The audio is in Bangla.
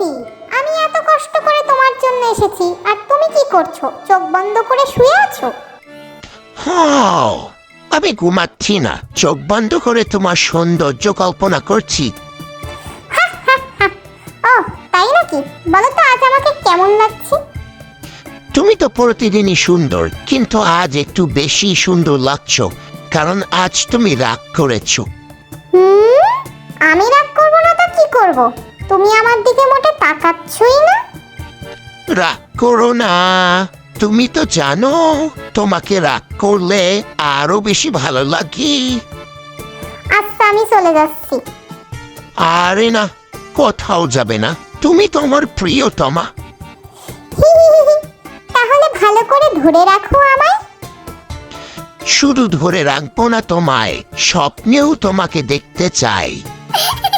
সত্যি আমি এত কষ্ট করে তোমার জন্য এসেছি আর তুমি কি করছ? চোখ বন্ধ করে শুয়ে আছো? হাও, আমি ঘুমাচ্ছি না। চোখ বন্ধ করে তোমার সৌন্দর্য কল্পনা করছি। ও তাই নাকি? বলো তো আজ আমাকে কেমন লাগছে? তুমি তো প্রতিদিনই সুন্দর কিন্তু আজ একটু বেশি সুন্দর লাগছো কারণ আজ তুমি রাগ করেছ। হুম? আমি রাগ করব না তো কি করব? তুমি আমার দিকে তাকাচ্ছই না? রাগ করো না। তুমি তো জানো তোমাকে রাগ করলে আরও বেশি ভালো লাগে। আচ্ছা আমি চলে যাচ্ছি। আরে না কোথাও যাবে না। তুমি তো আমার প্রিয়তমা। তাহলে ভালো করে ধরে রাখো আমায়। শুধু ধরে রাখব না তোমায় স্বপ্নেও তোমাকে দেখতে চাই।